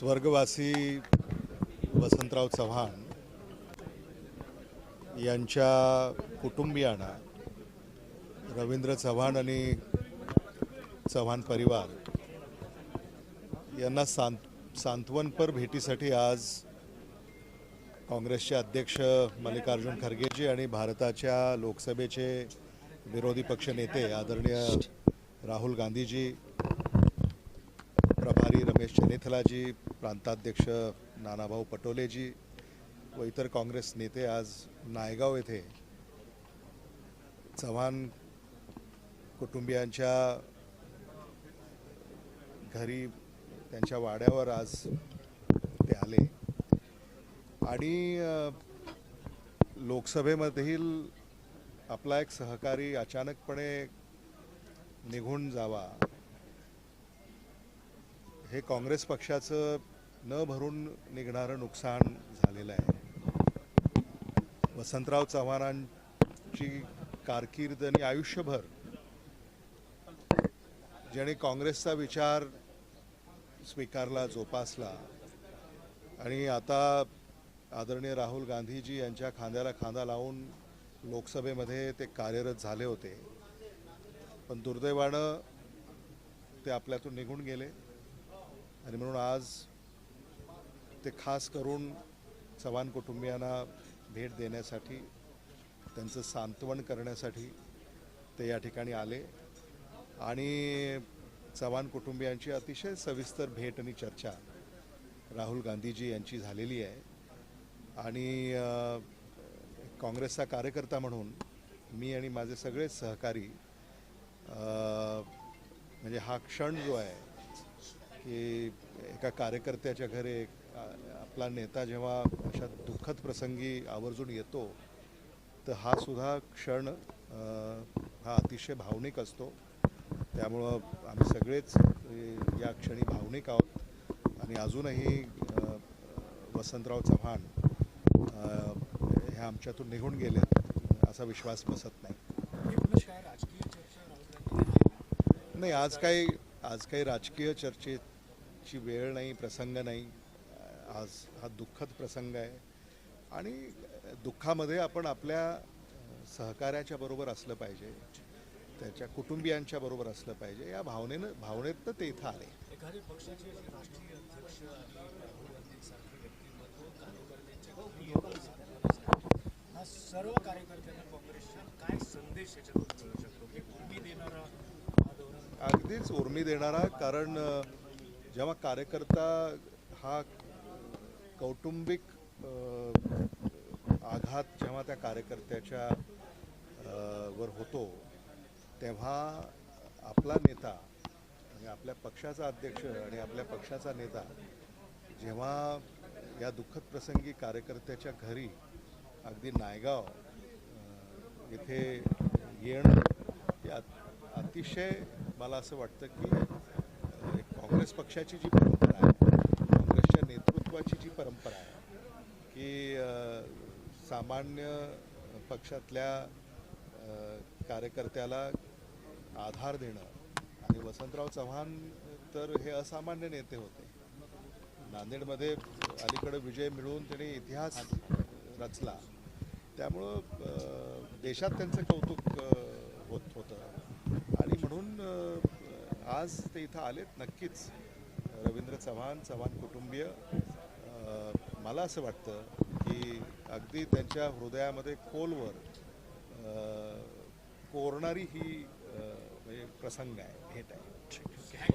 स्वर्गवासी वसंतराव चव्हाण यांच्या कुटुंबियांना रवींद्र चव्हाण आणि चव्हाण परिवार यांना सांत सांत्वनपर भेटीसाठी आज काँग्रेसचे अध्यक्ष मल्लिकार्जुन खरगेजी आणि भारताच्या लोकसभेचे विरोधी पक्ष नेते आदरणीय राहुल गांधीजी प्रभारी रमेश चनेथलाजी प्रांताध्यक्ष नानाभाऊ पटोलेजी व इतर काँग्रेस नेते आज नायगाव येथे चव्हाण कुटुंबियांच्या घरी त्यांच्या वाड्यावर आज ते आले. आणि लोकसभेमधील आपला एक सहकारी अचानकपणे निघून जावा हे काँग्रेस पक्षाचं न भरून निघणारं नुकसान झालेलं आहे. वसंतराव चव्हाणांची कारकीर्द आणि आयुष्यभर ज्याने काँग्रेसचा विचार स्वीकारला जोपासला आणि आता आदरणीय राहुल गांधीजी यांच्या खांद्याला खांदा लावून लोकसभेमध्ये ते कार्यरत झाले होते. पण दुर्दैवानं ते आपल्यातून निघून गेले आणि म्हणून आज ते खास करून चव्हाण कुटुंबियांना भेट देण्यासाठी त्यांचं सांत्वन करण्यासाठी ते या ठिकाणी आले. आणि चव्हाण कुटुंबियांची अतिशय सविस्तर भेट आणि चर्चा राहुल गांधीजी यांची झालेली आहे. आणि काँग्रेसचा कार्यकर्ता म्हणून मी आणि माझे सगळे सहकारी म्हणजे हा क्षण जो आहे की एका कार्यकर्त्याच्या घरी आपला नेता जेव्हा अशा दुःखद प्रसंगी आवर्जून येतो तर हा सुद्धा क्षण हा अतिशय भावनिक असतो. त्यामुळं आम्ही सगळेच या क्षणी भावनिक आहोत. आणि अजूनही वसंतराव चव्हाण अ, हे आमच्यातून निघून गेलेत असा विश्वास बसत नाही. नाही आज काही आज काही राजकीय चर्चेची वेळ नाही प्रसंग नाही. आज हा दुःखद प्रसंग आहे. आणि दुःखामध्ये आपण आपल्या सहकार्याच्या बरोबर असलं पाहिजे. त्याच्या कुटुंबियांच्या बरोबर असलं पाहिजे. या भावनेनं भावनेतनं ते इथं आले. एखाद्या पक्षाचे जे राष्ट्रीय अध्यक्ष अगदीच उर्मी देणारा कारण जेव्हा कार्यकर्ता हा कौटुंबिक आघात जेव्हा त्या कार्यकर्त्याच्या वर होतो तेव्हा आपला नेता आणि आपल्या पक्षाचा अध्यक्ष आणि आपल्या पक्षाचा नेता जेव्हा या दुःखद प्रसंगी कार्यकर्त्याच्या घरी अगदी नायगाव येथे येणं या अतिशय मला असं वाटतं की काँग्रेस पक्षाची जी परंपरा आहे काँग्रेसच्या नेतृत्वाची जी परंपरा आहे की सामान्य पक्षातल्या कार्यकर्त्याला आधार देणं. आणि वसंतराव चव्हाण तर हे असामान्य नेते होते. नांदेडमध्ये अलीकडं विजय मिळवून त्यांनी इतिहास रचला. त्यामुळं देशात त्यांचं कौतुक होत होतं. म्हणून आज ते इथं आलेत नक्कीच. रवींद्र चव्हाण चव्हाण कुटुंबीय. मला असं वाटतं की अगदी त्यांच्या हृदयामध्ये खोलवर कोरणारी ही म्हणजे प्रसंग आहे भेट आहे.